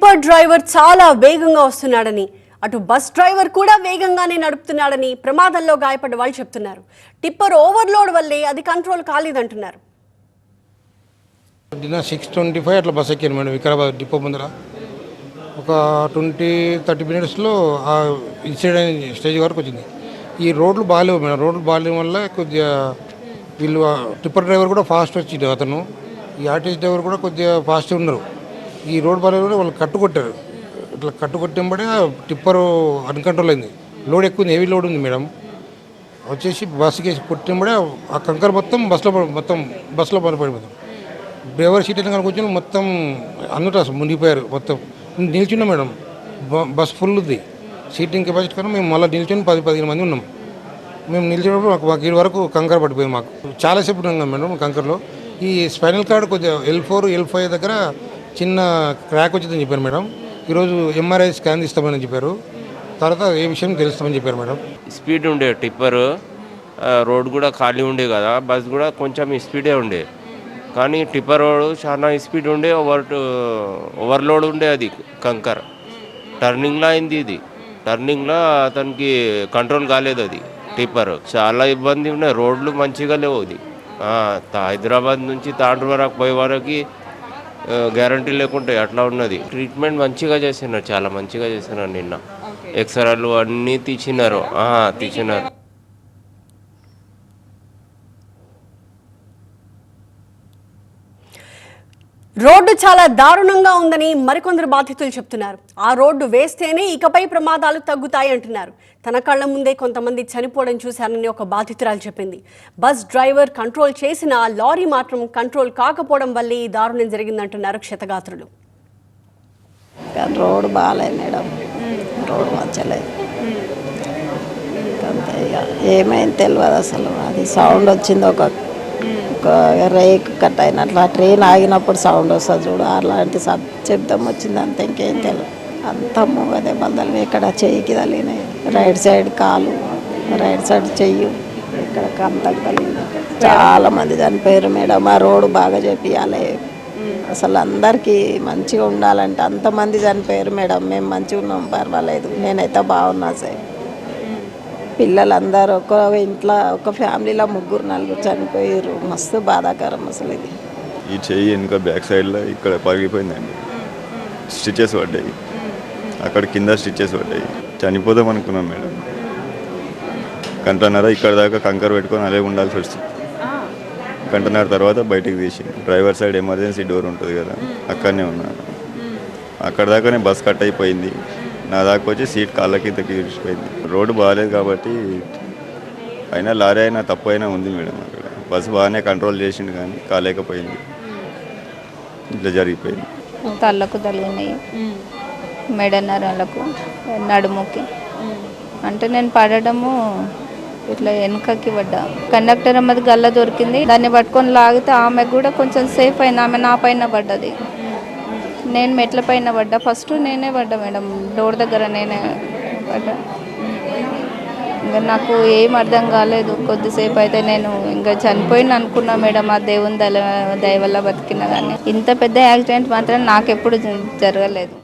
Tipper driver చాలా వేగంగా వస్తున్నాడని అటు బస్ డ్రైవర్ కూడా వేగంగానే నడుపుతున్నాడని ప్రమాదంలో గాయపడ్డ వాళ్ళు చెప్తున్నారు. టిప్పర్ ఓవర్లోడ్ వల్లే అది కంట్రోల్ కాలేదంటున్నారు. నిన్న సిక్స్ ట్వంటీ ఫైవ్ అట్లా బస్ ఎక్కాను మేడం వికారాబాద్ డిపో ముందర. ఒక ట్వంటీ థర్టీ మినిట్స్లో ఆ ఇన్సిడెంట్ స్టేజ్ వరకు వచ్చింది. ఈ రోడ్లు బాగాలేవు మేడం రోడ్లు బాగాలేవు వల్ల కొద్దిగా వీళ్ళు టిప్పర్ డ్రైవర్ కూడా ఫాస్ట్ వచ్చిండు అతను. ఈ ఆర్టీసీ డ్రైవర్ కూడా కొద్దిగా ఫాస్ట్ ఉన్నారు. ఈ రోడ్ బాగాలేదు వాళ్ళు కట్టుకొట్టారు. ఇట్లా కట్టుకొట్టింబడే టిప్పర్ అన్కంట్రోల్ అయింది లోడ్ ఎక్కువ ఉంది హెవీ లోడ్ ఉంది మేడం. వచ్చేసి బస్సుకి వేసి కొట్టింబడే ఆ కంకర మొత్తం బస్సులో పడి- మొత్తం బస్సులో పడిపోయింది డ్రైవర్ సీట్ కనుక కూర్చొని మొత్తం అందరూ మునిగిపోయారు మొత్తం. నిల్చున్నాం మేడం. బ- బస్ ఫుల్ ఉంది సీటింగ్ కెపాసిటీ కన్నా మేము మళ్ళీ నిల్చొని పది పదిహేను మంది ఉన్నాం. మేము నిల్చున్నప్పుడు మాకు మాకు వరకు కంకర పడిపోయింది మాకు. చాలాసేపు ఉన్నాం మేడం కంకర్లో. ఈ స్పైనల్ కార్డ్ కొద్దిగా ఎల్ ఫోర్ ఎల్ ఫైవ్ దగ్గర చిన్న క్రాక్ వచ్చిందని చెప్పారు మేడం. ఈరోజు ఎంఆర్ఐ స్కాన్ తీస్తామని చెప్పారు. తర్వాత ఏ విషయం తెలుస్తామని చెప్పారు మేడం. స్పీడ్ ఉండే టిప్పర్ రోడ్ కూడా ఖాళీ ఉండే కదా బస్ కూడా కొంచెం స్పీడే ఉండే. కానీ టిప్పర్ రోడ్ చాలా స్పీడ్ ఉండే ఓవర్ ఓవర్లోడ్ ఉండే అది కంకర్. టర్నింగ్లో అయింది ఇది. టర్నింగ్లో అతనికి కంట్రోల్ కాలేదు అది టిప్పర్ చాలా ఇబ్బంది ఉన్నాయి రోడ్లు మంచిగా లేవు అది. హైదరాబాద్ నుంచి తాండ్రు వరకు పోయే వరకు గ్యారంటీ లేకుంటాయి అట్లా ఉన్నది. ట్రీట్మెంట్ మంచిగా చేసినారు చాలా మంచిగా చేసినారు నిన్న. ఎక్స్రేలు అన్నీ తీసినారు. తీసినారు. రోడ్డు చాలా దారుణంగా ఉందని మరికొందరు బాధితులు చెప్తున్నారు. ఆ రోడ్డు వేస్తేనే ఇకపై ప్రమాదాలు తగ్గుతాయి అంటున్నారు. తన కళ్ళ ముందే కొంతమంది చనిపోవడం చూశానని ఒక బాధితురాలు చెప్పింది. బస్ డ్రైవర్ కంట్రోల్ చేసిన లారీ మాత్రం కంట్రోల్ కాకపోవడం వల్లే ఈ దారుణం జరిగిందంటున్నారు క్షతగాత్రులు. రోడ్డు బాగాలేదు మేడం. అంతే ఇక. ఏమైంది తెలియదు అసలు. అది సౌండ్ వచ్చింది ఒక ఒక రేక్ కట్ అయినట్లు ఆ ట్రైన్ ఆగినప్పుడు సౌండ్ వస్తుంది చూడు. అలాంటి శబ్దం వచ్చింది అంత ఇంకేం తెలియదు అంత అదే బద్దలు ఇక్కడ చెయ్యికి తగిలినాయి. రైట్ సైడ్ కాలు రైట్ సైడ్ చెయ్యి ఇక్కడ కంతకు తగిలింది. చాలా మంది చనిపోయారు మేడం ఆ రోడ్డు బాగా చెప్పియాలి అసలు అందరికీ మంచిగా ఉండాలంటే అంతమంది చనిపోయారు మేడం. మేము మంచిగా ఉన్నాం పర్వాలేదు. నేనైతే బాగున్నా సార్. పిల్లలందరూ ఒక ఇంట్లో ఒక ఫ్యామిలీలో ముగ్గురు నలుగురు చనిపోయారు. మస్తు బాధాకరం అసలు ఇది. ఈ చెయ్యి వెనుక బ్యాక్ సైడ్లో ఇక్కడ పగిలిపోయిందండి. స్టిచెస్ పడ్డాయి. అక్కడ కింద స్టిచెస్ పడ్డాయి. చనిపోదాం అనుకున్నాం మేడం. గంటన్నర ఇక్కడ దాకా కంకర పెట్టుకొని అలాగే ఉండాల్సి వస్తుంది. గంటన్నర తర్వాత బయటికి తీసి డ్రైవర్ సైడ్ ఎమర్జెన్సీ డోర్ ఉంటుంది కదా అక్కడనే ఉన్నాను అక్కడ దాకానే బస్ కట్ అయిపోయింది. నా దాకా వచ్చి సీట్ కాళ్ళ కిందకి విడిచిపోయింది. రోడ్డు బాగాలేదు కాబట్టి అయినా లారీ అయినా తప్పు అయినా ఉంది మేడం అక్కడ. బస్సు బాగానే కంట్రోల్ చేసిండు కానీ కాలేకపోయింది. ఇట్లా జరిగిపోయింది. కళ్ళకు తగిలినాయి మెడ నరాలకు నడుముకి. అంటే నేను పడడము ఇట్లా వెనకకి పడ్డా. కండక్టర్ అమ్మది గల్ల దొరికింది. దాన్ని పట్టుకొని లాగితే ఆమె కూడా కొంచెం సేఫ్ అయింది. ఆమె నా పైన పడ్డది. నేను మెట్ల పైన పడ్డా. ఫస్ట్ నేనే పడ్డా మేడం. డోర్ దగ్గర నేనే పడ్డా. ఇంకా నాకు ఏం అర్థం కాలేదు. కొద్దిసేపు అయితే నేను ఇంకా చనిపోయిన అనుకున్నా మేడం ఆ దేవుని దయ దయ వల్ల కానీ ఇంత పెద్ద యాక్సిడెంట్ మాత్రం నాకు ఎప్పుడు జరగలేదు.